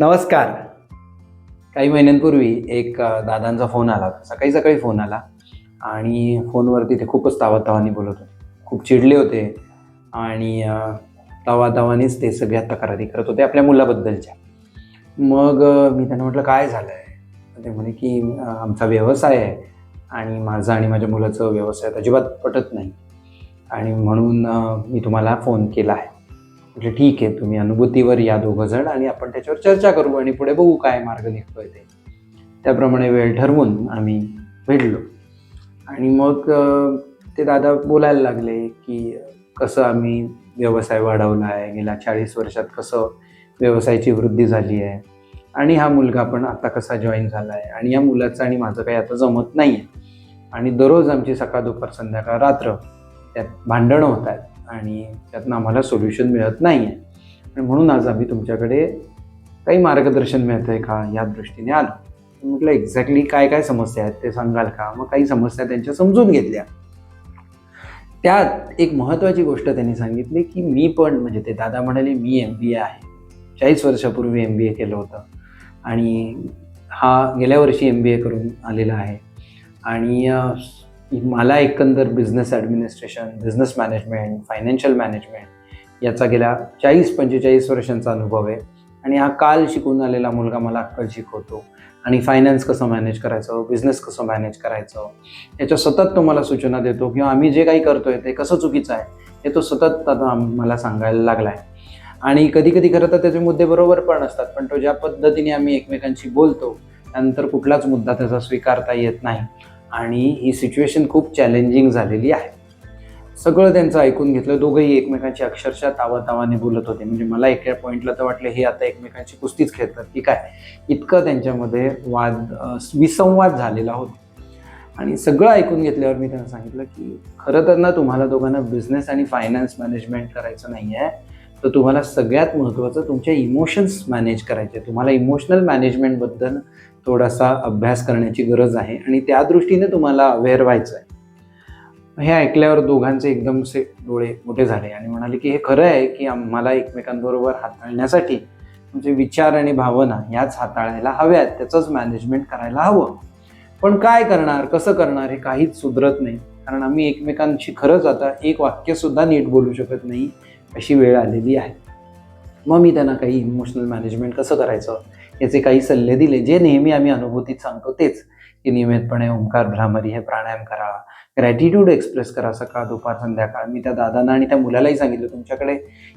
नमस्कार. काही महिन्यांपूर्वी एक दादांचा फोन आला होता. सकाळी सकाळी फोन आला. आणि फोनवरती ते खूपच तावातावानी बोलत होते. खूप चिडले होते. आणि अ, तावातावानीच ते सगळ्या तक्रारी करत होते आपल्या मुलाबद्दलच्या. मग मी त्यांना म्हटलं काय झालं आहे ते म्हणे की आमचा व्यवसाय आहे. आणि माझा आणि माझ्या मुलाचं व्यवसाय अजिबात पटत नाही. आणि म्हणून मी तुम्हाला फोन केला आहे. म्हटलं ठीक आहे तुम्ही अनुभूतीवर या दोघं जण आणि आपण त्याच्यावर चर्चा करू आणि पुढे बघू काय मार्ग निघतोय ते. त्याप्रमाणे वेळ ठरवून आम्ही भेटलो. आणि मग ते दादा बोलायला लागले की कसं आम्ही व्यवसाय वाढवला आहे गेल्या चाळीस वर्षात कसं व्यवसायाची वृद्धी झाली आहे. आणि हा मुलगा पण आता कसा जॉईन झाला आहे आणि या मुलाचं आणि माझं काही आता जमत नाही आहे आणि दररोज आमची सकाळ दुपार संध्याकाळ रात्र त्यात भांडणं होत आहेत आणि त्यातनं आम्हाला सोल्युशन मिळत नाही आहे आणि म्हणून आज आम्ही तुमच्याकडे काही मार्गदर्शन मिळतं आहे का या दृष्टीने आलो. म्हटलं एक्झॅक्टली काय काय समस्या आहेत ते सांगाल का? मग काही समस्या त्यांच्या समजून घेतल्या. त्यात एक महत्त्वाची गोष्ट त्यांनी सांगितली की मी पण म्हणजे ते दादा म्हणाले मी एम बी ए आहे. चाळीस वर्षापूर्वी एम बी ए केलं होतं. आणि हा गेल्या वर्षी एम बी ए करून आलेला आहे. आणि मला एकंदर business administration business management financial management याचा गेल्या चाळीस पंचेचाळीस वर्षांचा अनुभव आहे. आणि हा काल शिकून आलेला मुलगा मला अक्कल शिकवतो. आणि फायनान्स कसं मॅनेज करायचं बिझनेस कसं मॅनेज करायचं याच्या सतत तो मला सूचना देतो किंवा आम्ही जे काही करतोय ते कसं चुकीचं आहे हे तो सतत आता मला सांगायला लागला आहे आणि कधी कधी खरं तर त्याचे मुद्दे बरोबर पण असतात पण तो ज्या पद्धतीने आम्ही एकमेकांशी बोलतो त्यानंतर कुठलाच मुद्दा त्याचा स्वीकारता येत नाही. आणि ही सिच्युएशन खूप चॅलेंजिंग झालेली आहे. सगळं त्यांचं ऐकून घेतलं. दोघंही एकमेकांची अक्षरशः तावातावाने बोलत होते. म्हणजे मला एका पॉईंटला तर वाटलं हे आता एकमेकांची कुस्तीच खेळतात की काय? इतकं त्यांच्यामध्ये वाद विसंवाद झालेला होता. आणि सगळं ऐकून घेतल्यावर मी त्यांना सांगितलं की खरं तर ना तुम्हाला दोघांना बिझनेस आणि फायनान्स मॅनेजमेंट करायचं नाही आहे तर तुम्हाला सगळ्यात महत्त्वाचं तुमच्या इमोशन्स मॅनेज करायचे. तुम्हाला इमोशनल मॅनेजमेंटबद्दल थोडासा अभ्यास करण्याची गरज आहे आणि त्या दृष्टीने तुम्हाला अवेअर व्हायचं आहे हे ऐकल्यावर दोघांचे एकदमसे डोळे मोठे झाले आणि म्हणाले की हे खरं आहे की आम्हाला एकमेकांबरोबर हाताळण्यासाठी म्हणजे विचार आणि भावना याच हाताळायला हव्यात त्याचंच मॅनेजमेंट करायला हवं. पण काय करणार कसं करणार हे काहीच सुधरत नाही. कारण आम्ही एकमेकांशी खरंच आता एक वाक्यसुद्धा नीट बोलू शकत नाही अशी वेळ आलेली आहे. मग मी त्यांना काही इमोशनल मॅनेजमेंट कसं करायचं? याचे काही सल्ले दिले जे नेहमी आम्ही अनुभूतीत सांगतो तेच की नियमितपणे ओंकार भ्रामरी हे प्राणायाम करा ग्रॅटिट्यूड एक्सप्रेस करा सकाळ दुपार संध्याकाळ. मी त्या दादांना आणि त्या मुलालाही सांगितलं तुमच्याकडे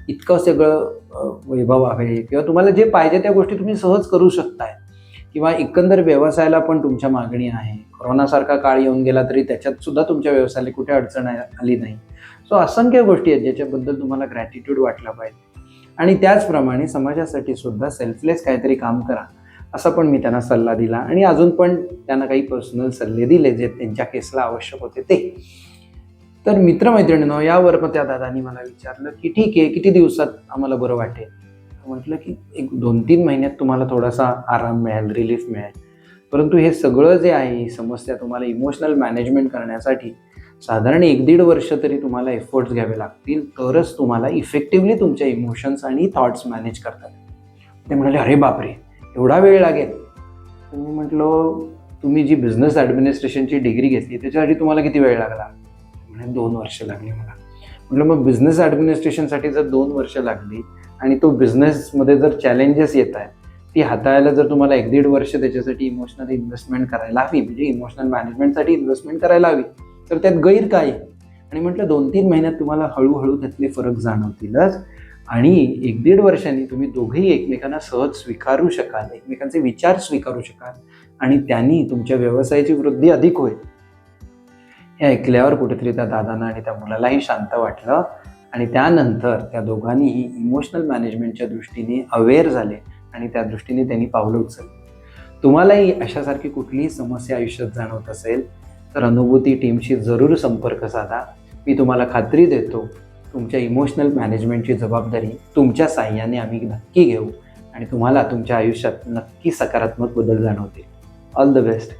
इतकं सगळं वैभव आहे किंवा तुम्हाला जे पाहिजे त्या गोष्टी तुम्ही सहज करू शकताय. किंवा एकंदर व्यवसायाला पण तुमच्या मागणी आहे. कोरोनासारखा काळ येऊन गेला तरी त्याच्यात सुद्धा तुमच्या व्यवसायाला कुठे अडचण आली नाही. सो असंख्य गोष्टी आहेत ज्याच्याबद्दल तुम्हाला ग्रॅटिट्यूड वाटला पाहिजे. आणि त्याचप्रमाणे समाजासाठी सुद्धा सेल्फलेस काहीतरी काम करा असा पण मी त्यांना सल्ला दिला. आणि अजून पण त्यांना काही पर्सनल सल्ले दिले जे त्यांच्या केसला आवश्यक होते ते. तर मित्रमैत्रिणीनो यावर मग त्या दादांनी मला विचारलं की ठीक आहे किती दिवसात आम्हाला बरं वाटेल? म्हटलं की एक दोन तीन महिन्यात तुम्हाला थोडासा आराम मिळेल रिलीफ मिळेल. परंतु हे सगळं जे आहे ही समस्या तुम्हाला इमोशनल मॅनेजमेंट करण्यासाठी साधारण एक दीड वर्ष तरी तुम्हाला एफर्ट्स घ्यावे लागतील. तरच तुम्हाला इफेक्टिव्हली तुमच्या इमोशन्स आणि थॉट्स मॅनेज करतात. ते म्हणाले अरे बापरे एवढा वेळ लागेल. तर मी म्हटलं तुम्ही जी बिझनेस ॲडमिनिस्ट्रेशनची डिग्री घेतली त्याच्यासाठी तुम्हाला किती वेळ लागला? म्हणजे दोन वर्ष लागली मला. म्हटलं मग बिझनेस ॲडमिनिस्ट्रेशनसाठी जर दोन वर्ष लागली आणि तो बिझनेसमध्ये जर चॅलेंजेस येत आहेत ती हाताळायला जर तुम्हाला एक दीड वर्ष त्याच्यासाठी इमोशनल इन्व्हेस्टमेंट करायला हवी म्हणजे इमोशनल मॅनेजमेंटसाठी इन्व्हेस्टमेंट करायला हवी तर त्यात गैर काय? आहे? आणि म्हटलं दोन तीन महिन्यात तुम्हाला हळूहळू त्यातले फरक जाणवतीलच. आणि एक दीड वर्षांनी तुम्ही दोघेही एकमेकांना सहज स्वीकारू शकाल एकमेकांचे विचार स्वीकारू शकाल आणि त्यांनी तुमच्या व्यवसायाची वृद्धी अधिक होईल. हे ऐकल्यावर कुठेतरी त्या दादांना आणि त्या मुलालाही शांत वाटलं आणि त्यानंतर त्या दोघांनीही इमोशनल मॅनेजमेंटच्या दृष्टीने अवेअर झाले आणि त्या दृष्टीने त्यांनी पावलं उचलली. तुम्हालाही अशासारखी कुठलीही समस्या आयुष्यात जाणवत असेल तर अनुभूती टीमशी जरूर संपर्क साधा. मी तुम्हाला खात्री देतो तुमच्या इमोशनल मॅनेजमेंटची जबाबदारी तुमच्या साह्याने आम्ही नक्की घेऊ आणि तुम्हाला तुमच्या आयुष्यात नक्की सकारात्मक बदल जाणवतील. All the best